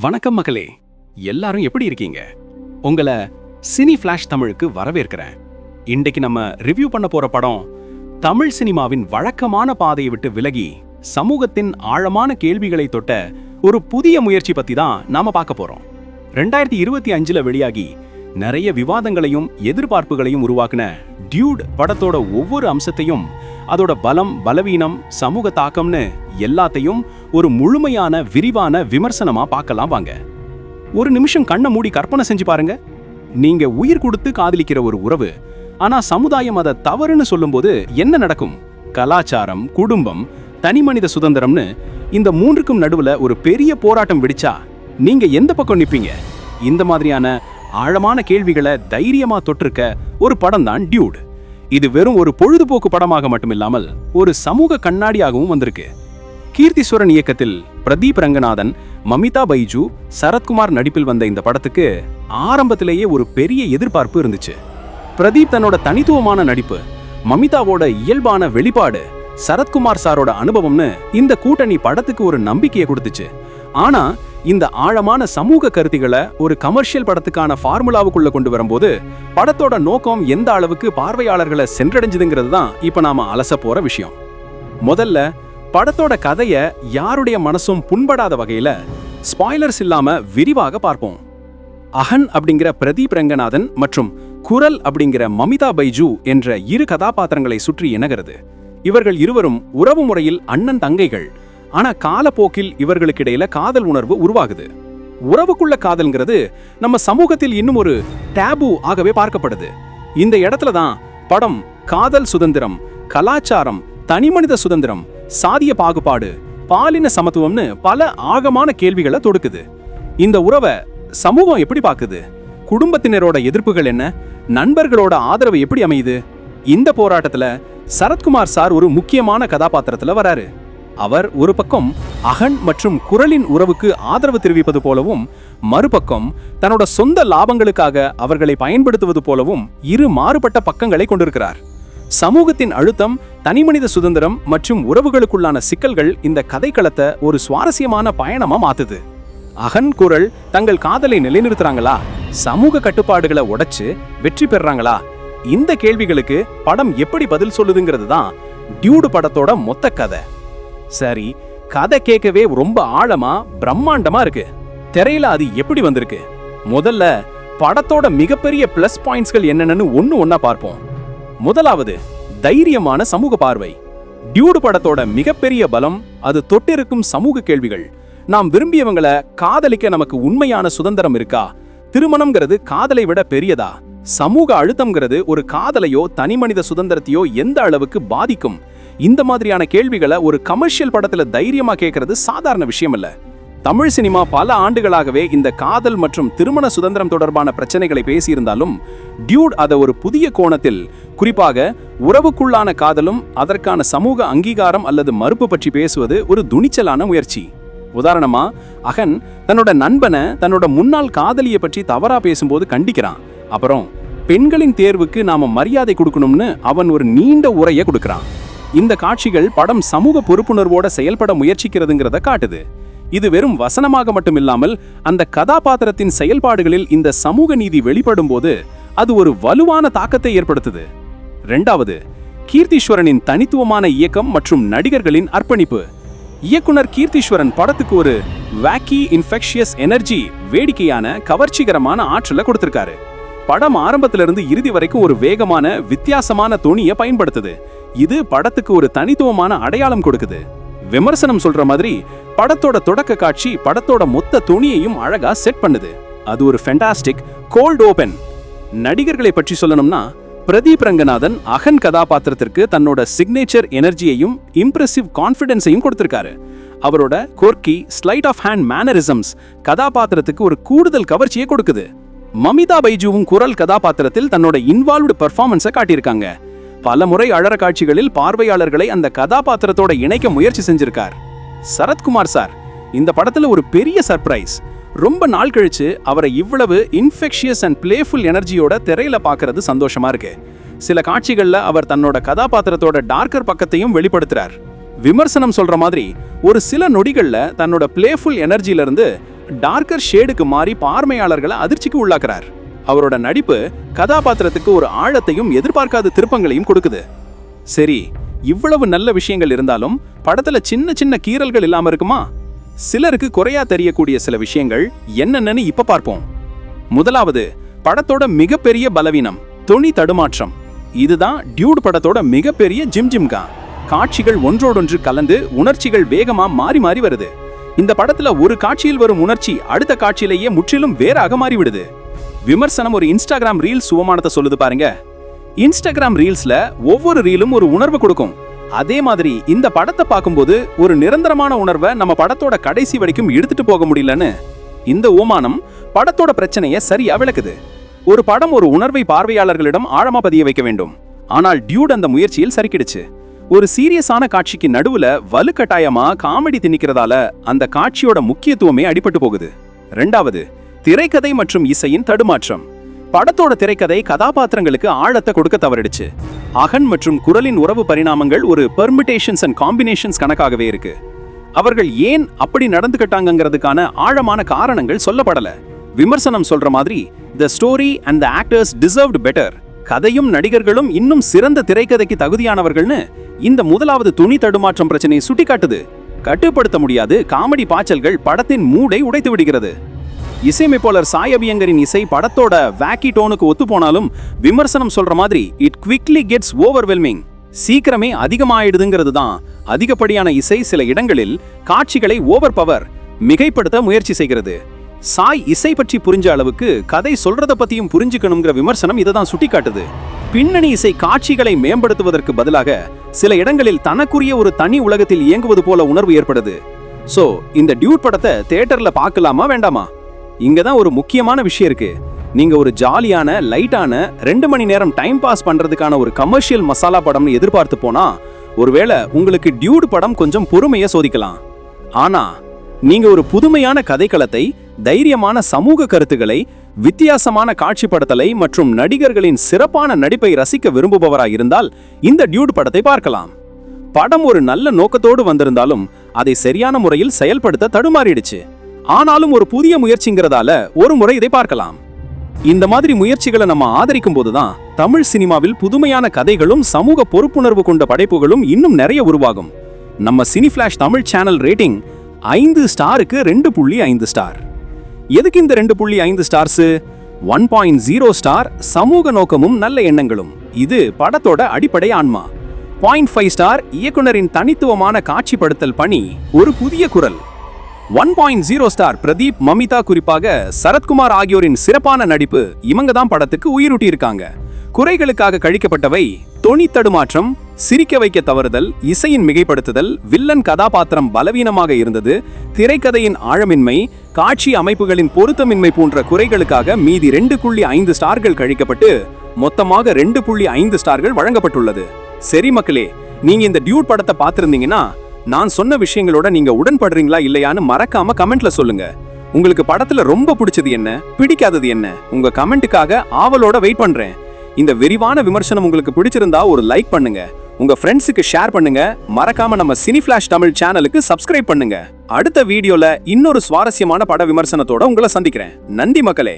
வணக்கம் மகளே எல்லாரும் எப்படி இருக்கீங்க? உங்களை சினி ஃப்ளாஷ் தமிழுக்கு வரவேற்கிறேன். இன்னைக்கு நம்ம ரிவ்யூ பண்ண போற படம் தமிழ் சினிமாவின் வழக்கமான பாதையை விட்டு விலகி சமூகத்தின் ஆழமான கேள்விகளை தொட்ட ஒரு புதிய முயற்சி பத்தி தான் நாம பார்க்க போறோம். ரெண்டாயிரத்தி இருபத்தி அஞ்சுல வெளியாகி நிறைய விவாதங்களையும் எதிர்பார்ப்புகளையும் உருவாக்குன டியூட் படத்தோட ஒவ்வொரு அம்சத்தையும் அதோட பலம் பலவீனம் சமூக தாக்கம்னு எல்லாத்தையும் ஒரு முழுமையான விரிவான விமர்சனமா பார்க்கலாம் வாங்க. ஒரு நிமிஷம் கண்ணை மூடி கற்பனை செஞ்சு பாருங்க. நீங்க உயிர் கொடுத்து காதலிக்கிற ஒரு உறவு ஆனா சமுதாயம் அதை தவறுன்னு சொல்லும்போது என்ன நடக்கும்? கலாச்சாரம் குடும்பம் தனிமனித சுதந்திரம்னு இந்த மூன்றுக்கும் நடுவுல ஒரு பெரிய போராட்டம் விடிச்சா நீங்க எந்த பக்கம் நிப்பீங்க? இந்த மாதிரியான ஆழமான கேள்விகளை தைரியமா தொட்டிருக்க ஒரு படம் தான் டியூட். இது வெறும் ஒரு பொழுதுபோக்கு படமாக மட்டுமில்லாமல் ஒரு சமூக கண்ணாடியாகவும் வந்திருக்கு. கீர்த்திஸ்வரன் இயக்கத்தில் பிரதீப் ரங்கநாதன் மமிதா பைஜு சரத்குமார் நடிப்பில் வந்த இந்த படத்துக்கு ஆரம்பத்திலேயே ஒரு பெரிய எதிர்பார்ப்பு இருந்துச்சு. பிரதீப் தன்னோட தனித்துவமான நடிப்பு மமிதாவோட இயல்பான வெளிப்பாடு சரத்குமார் சாரோட அனுபவம்னு இந்த கூட்டணி படத்துக்கு ஒரு நம்பிக்கையை கொடுத்துச்சு. ஆனா இந்த ஆழமான சமூக கருத்துகளை ஒரு கமர்ஷியல் படத்துக்கான ஃபார்முலாவுக்குள்ள கொண்டு வரும்போது படத்தோட நோக்கம் எந்த அளவுக்கு பார்வையாளர்களை சென்றடைஞ்சுதுங்கிறது தான் இப்ப நாம அலச போற விஷயம். முதல்ல படத்தோட கதைய யாருடைய மனசும் புண்படாத வகையில ஸ்பாய்லர்ஸ் இல்லாம விரிவாக பார்ப்போம். அகன் அப்படிங்கிற பிரதீப் ரங்கநாதன் மற்றும் குரல் அப்படிங்கிற மமிதா பைஜு என்ற இரு கதாபாத்திரங்களை சுற்றி இணகிறது. இவர்கள் இருவரும் உறவு முறையில் அண்ணன் தங்கைகள். ஆனா காலப்போக்கில் இவர்களுக்கு இடையில காதல் உணர்வு உருவாகுது. உறவுக்குள்ள காதல்ங்கிறது நம்ம சமூகத்தில் இன்னும் ஒரு டேபு ஆகவே பார்க்கப்படுது. இந்த இடத்துல தான் படம் காதல் சுதந்திரம் கலாச்சாரம் தனிமனித சுதந்திரம் சாதிய பாகுபாடு பாலின சமத்துவம்னு பல ஆகமான கேள்விகளை தொடுக்குது. இந்த உறவை சமூகம் எப்படி பார்க்குது? குடும்பத்தினரோட எதிர்ப்புகள் என்ன? நண்பர்களோட ஆதரவு எப்படி அமையுது? இந்த போராட்டத்துல சரத்குமார் சார் ஒரு முக்கியமான கதாபாத்திரத்துல வராரு. அவர் ஒரு பக்கம் அகன் மற்றும் குரலின் உறவுக்கு ஆதரவு தெரிவிப்பது போலவும் மறுபக்கம் தன்னோட சொந்த லாபங்களுக்காக அவர்களை பயன்படுத்துவது போலவும் இரு மாறுபட்ட பக்கங்களை கொண்டிருக்கிறார். சமூகத்தின் அழுத்தம் தனிமனித சுதந்திரம் மற்றும் உறவுகளுக்குள்ளான சிக்கல்கள் இந்த கதைக்களத்தை ஒரு சுவாரஸ்யமான பயணமா மாத்துது. அகன் குரல் தங்கள் காதலை நிலைநிறுத்துறாங்களா? சமூக கட்டுப்பாடுகளை உடைச்சு வெற்றி பெறாங்களா இந்த கேள்விகளுக்கு படம் எப்படி பதில் சொல்லுதுங்கிறது தான் டியூடு படத்தோட மொத்த கதை. சரி கதை கேட்கவே ரொம்ப ஆழமா பிரம்மாண்டமா இருக்கு. திரையில அது எப்படி வந்திருக்கு? முதல்ல படத்தோட மிகப்பெரிய பிளஸ் பாயிண்ட்ஸ்கள் என்னென்னு ஒன்று ஒன்றா பார்ப்போம். முதலாவது தைரியமான சமூக பார்வை. டியூடு படத்தோட மிகப்பெரிய பலம் அது தொட்டிருக்கும் சமூக கேள்விகள். நாம் விரும்பியவங்கள காதலிக்க நமக்கு உண்மையான சுதந்திரம் இருக்கா? திருமணம்ங்கிறது காதலை விட பெரியதா? சமூக அழுத்தம்ங்கிறது ஒரு காதலையோ தனிமனித சுதந்திரத்தையோ எந்த அளவுக்கு பாதிக்கும்? இந்த மாதிரியான கேள்விகளை ஒரு கமர்ஷியல் படத்துல தைரியமா கேட்கறது சாதாரண விஷயம் இல்ல தமிழ் சினிமா பல ஆண்டுகளாகவே இந்த காதல் மற்றும் திருமண சுதந்திரம் தொடர்பான பிரச்சனைகளை பேசியிருந்தாலும் டியூட் அதை ஒரு புதிய கோணத்தில் குறிப்பாக உறவுக்குள்ளான காதலும் அதற்கான சமூக அங்கீகாரம் அல்லது மறுப்பு பற்றி பேசுவது ஒரு துணிச்சலான முயற்சி. உதாரணமா அகன் தன்னோட நண்பனை தன்னோட முன்னாள் காதலியை பற்றி தவறா பேசும்போது கண்டிக்கிறான். அப்புறம் பெண்களின் தேர்வுக்கு நாம மரியாதை கொடுக்கணும்னு அவன் ஒரு நீண்ட உரையை கொடுக்கிறான். இந்த காட்சிகள் படம் சமூக பொறுப்புணர்வோட செயல்பட முயற்சிக்கிறதுங்கிறத காட்டுது. இது வெறும் வசனமாக மட்டுமில்லாமல் அந்த கதாபாத்திரத்தின் செயல்பாடுகளில் இந்த சமூக நீதி வெளிப்படும் போது அது ஒரு வலுவான தாக்கத்தை ஏற்படுத்துது. ரெண்டாவது கீர்த்தீஸ்வரனின் தனித்துவமான இயக்கம் மற்றும் நடிகர்களின் அர்ப்பணிப்பு. இயக்குனர் கீர்த்தீஸ்வரன் படத்துக்கு ஒரு வேக்கி இன்ஃபெக்ஷியஸ் எனர்ஜி வேடிக்கையான கவர்ச்சிகரமான ஆற்றலை கொடுத்திருக்காரு. படம் ஆரம்பத்திலிருந்து இறுதி வரைக்கும் ஒரு வேகமான வித்தியாசமான தொனியை பயன்படுத்துது. இது படத்துக்கு ஒரு தனித்துவமான அடையாளம் கொடுக்குது. விமர்சனம் சொல்ற மாதிரி படத்தோட தொடக்க காட்சி படத்தோட மொத்த துணியையும் அழகா செட் பண்ணுது. அது ஒரு ஃபென்டாஸ்டிக் கோல்ட் ஓபன் நடிகர்களை பற்றி சொல்லணும்னா பிரதீப் ரங்கநாதன் அகன் கதாபாத்திரத்திற்கு தன்னோட சிக்னேச்சர் எனர்ஜியையும் இம்ப்ரெசிவ் கான்ஃபிடென்ஸையும் கொடுத்திருக்காரு. அவரோட quirky sleight of hand mannerisms கதாபாத்திரத்துக்கு ஒரு கூடுதல் கவர்ச்சியை கொடுக்குது. மமிதா பைஜுவும் குரல் கதாபாத்திரத்தில் தன்னோட இன்வால்வ்டு பெர்ஃபார்மன்ஸை காட்டியிருக்காங்க. பல முறை அழற காட்சிகளில் பார்வையாளர்களை அந்த கதாபாத்திரத்தோட இணைக்க முயற்சி செஞ்சிருக்கார். சரத்குமார் சார் இந்த படத்துல ஒரு பெரிய சர்ப்ரைஸ் ரொம்ப நாள் கழிச்சு அவரை இவ்வளவு இன்ஃபெக்ஷியஸ் அண்ட் பிளேஃபுல் எனர்ஜியோட திரையில பார்க்கறது சந்தோஷமா இருக்கு. சில காட்சிகள்ல அவர் தன்னோட கதாபாத்திரத்தோட டார்க்கர் பக்கத்தையும் வெளிப்படுத்துறார். விமர்சனம் சொல்ற மாதிரி ஒரு சில நொடிகள்ல தன்னோட பிளேஃபுல் எனர்ஜில இருந்து டார்க்கர் ஷேடுக்கு மாறி பார்மையாளர்களை அதிர்ச்சிக்கு உள்ளாக்குறார். அவரோட நடிப்பு கதாபாத்திரத்துக்கு ஒரு ஆழத்தையும் எதிர்பார்க்காத திருப்பங்களையும் கொடுக்குது. சரி இவ்வளவு நல்ல விஷயங்கள் இருந்தாலும் படத்துல சின்ன சின்ன கீறல்கள் இல்லாம இருக்குமா? சிலருக்கு குறையா தெரியக்கூடிய சில விஷயங்கள் என்னென்னு இப்ப பார்ப்போம். முதலாவது படத்தோட மிகப்பெரிய பலவீனம் துணி தடுமாற்றம். இதுதான் டியூட் படத்தோட மிகப்பெரிய ஜிம் ஜிம்கா. காட்சிகள் ஒன்றோடொன்று கலந்து உணர்ச்சிகள் வேகமா மாறி மாறி வருது. இந்த படத்துல ஒரு காட்சியில் வரும் உணர்ச்சி அடுத்த காட்சியிலேயே முற்றிலும் வேறாக மாறிவிடுது. விமர்சனம் ஒரு இன்ஸ்டாகிராம் ரீல்ஸ் சுவமானத்தை சொல்லுது பாருங்க. இன்ஸ்டாகிராம் ரீல்ஸ்ல ஒவ்வொரு ரீலும் ஒரு உணர்வு கொடுக்கும். அதே மாதிரி இந்த படத்தை பார்க்கும்போது ஒரு நிரந்தரமான உணர்வை நம்ம படத்தோட கடைசி வரைக்கும் எடுத்துட்டு போக முடியலன்னு இந்த ஓமானம் படத்தோட பிரச்சனையை சரியா விளக்குது. ஒரு படம் ஒரு உணர்வை பார்வையாளர்களிடம் ஆழமா பதிய வைக்க வேண்டும். ஆனால் டியூட் அந்த முயற்சியில் சரிக்கிடுச்சு ஒரு சீரியஸான காட்சிக்கு நடுவுல வலுக்கட்டாயமா காமெடி திணிக்கிறதால அந்த காட்சியோட முக்கியத்துவமே அடிபட்டு போகுது. ரெண்டாவது திரைக்கதை மற்றும் இசையின் தடுமாற்றம். படத்தோட திரைக்கதை கதாபாத்திரங்களுக்கு ஆழத்தை கொடுக்க தவறிடுச்சு. அகன் மற்றும் குரலின் உறவு பரிணாமங்கள் ஒரு பெர்மிட்டேஷன்ஸ் அண்ட் காம்பினேஷன்ஸ் கணக்காகவே இருக்கு. அவர்கள் ஏன் அப்படி நடந்துக்கிட்டாங்கங்கிறதுக்கான ஆழமான காரணங்கள் சொல்லப்படல. விமர்சனம் சொல்ற மாதிரி the story and the actors deserved better கதையும் நடிகர்களும் இன்னும் சிறந்த திரைக்கதைக்கு தகுதியானவர்கள்னு இந்த முதலாவது துணி தடுமாற்றம் பிரச்சனையை சுட்டிக்காட்டுது. கட்டுப்படுத்த முடியாது காமெடி பாய்ச்சல்கள் படத்தின் மூடை உடைத்து விடுகிறது. இசையமைப்பாளர் சாய் அபியங்கரின் இசை படத்தோட வேக்கி டோனுக்கு ஒத்து போனாலும் விமர்சனம் சொல்ற மாதிரி இட் குவிக்லி கெட்ஸ் ஓவர்வெல்மிங் சீக்கிரமே அதிகமாயிடுதுங்கிறது தான் அதிகப்படியான இசை சில இடங்களில் காட்சிகளை ஓவர் பவர் மிகைப்படுத்த முயற்சி செய்கிறது. சாய் இசை பற்றி புரிஞ்ச அளவுக்கு கதை சொல்றத பத்தியும் புரிஞ்சுக்கணுங்கிற விமர்சனம் இதை தான் சுட்டிக்காட்டுது. பின்னணி இசை காட்சிகளை மேம்படுத்துவதற்கு பதிலாக சில இடங்களில் தனக்குரிய ஒரு தனி உலகத்தில் இயங்குவது போல உணர்வு ஏற்படுது. சோ இந்த டியூட் படத்தை தியேட்டர்ல பார்க்கலாமா வேண்டாமா? இங்க தான் ஒரு முக்கியமான விஷயம் இருக்கு. நீங்க ஒரு ஜாலியான லைட்டான ரெண்டு மணி நேரம் டைம் பாஸ் பண்றதுக்கான ஒரு கமர்ஷியல் மசாலா படம்னு எதிர்பார்த்து போனா ஒருவேளை உங்களுக்கு டியூட் படம் கொஞ்சம் பொறுமையை சோதிக்கலாம். ஆனா நீங்க ஒரு புதுமையான கதைக்களத்தை தைரியமான சமூக கருத்துக்களை வித்தியாசமான காட்சிப்படுத்தலை மற்றும் நடிகர்களின் சிறப்பான நடிப்பை ரசிக்க விரும்புபவராக இருந்தால் இந்த டியூட் படத்தை பார்க்கலாம். படம் ஒரு நல்ல நோக்கத்தோடு வந்திருந்தாலும் அதை சரியான முறையில் செயல்படுத்த தடுமாறிடுச்சு. ஆனாலும் ஒரு புதிய முயற்சிங்கிறதால ஒரு முறை இதை பார்க்கலாம். இந்த மாதிரி முயற்சிகளை நம்ம ஆதரிக்கும் போதுதான் தமிழ் சினிமாவில் புதுமையான கதைகளும் சமூக பொறுப்புணர்வு கொண்ட படைப்புகளும் இன்னும் நிறைய உருவாகும். நம்ம cine flash Tamil channel rating ஐந்து ஸ்டாருக்கு ரெண்டு புள்ளி ஐந்து ஸ்டார். எதுக்கு இந்த ரெண்டு புள்ளி ஐந்து stars? One point zero star சமூக நோக்கமும் நல்ல எண்ணங்களும். இது படத்தோட அடிப்படை ஆன்மா. பாயிண்ட் ஃபைவ் ஸ்டார் இயக்குனரின் தனித்துவமான காட்சிப்படுத்தல் பணி ஒரு புதிய குரல். One point zero star Pradeep Mamitha குறிப்பாக சரத்குமார் ஆகியோரின் சிறப்பான நடிப்பு இவங்க தான் படத்துக்கு உயிரூட்டியிருக்காங்க. குறைகளுக்காக கழிக்கப்பட்டவை தொனி தடுமாற்றம் சிரிக்க வைக்க தவறுதல் இசையின் மிகைப்படுத்துதல் வில்லன் கதாபாத்திரம் பலவீனமாக இருந்தது. திரைக்கதையின் ஆழமின்மை காட்சி அமைப்புகளின் பொருத்தமின்மை போன்ற குறைகளுக்காக மீதி ரெண்டு புள்ளி ஐந்து ஸ்டார்கள் கழிக்கப்பட்டு மொத்தமாக ரெண்டு புள்ளி ஐந்து ஸ்டார்கள் வழங்கப்பட்டுள்ளது. சரி மக்களே நீங்க இந்த டியூட் படத்தை பார்த்திருந்தீங்கன்னா நான் சொன்ன விஷயங்களோட நீங்க உடன்படுறீங்களா இல்லையான்னு மறக்காம கமெண்ட்ல சொல்லுங்க. உங்களுக்கு படத்துல ரொம்ப பிடிச்சது என்ன பிடிக்காதது என்ன உங்க கமெண்ட்டுக்காக ஆவலோட வெயிட் பண்றேன். இந்த விரிவான விமர்சனம் உங்களுக்கு பிடிச்சிருந்தா ஒரு லைக் பண்ணுங்க. உங்க ஃப்ரெண்ட்ஸுக்கு ஷேர் பண்ணுங்க. மறக்காம நம்ம சினி ஃபிளாஷ் தமிழ் சேனலுக்கு சப்ஸ்கிரைப் பண்ணுங்க. அடுத்த வீடியோல இன்னொரு சுவாரஸ்யமான பட விமர்சனத்தோட உங்களை சந்திக்கிறேன். நன்றி மக்களே.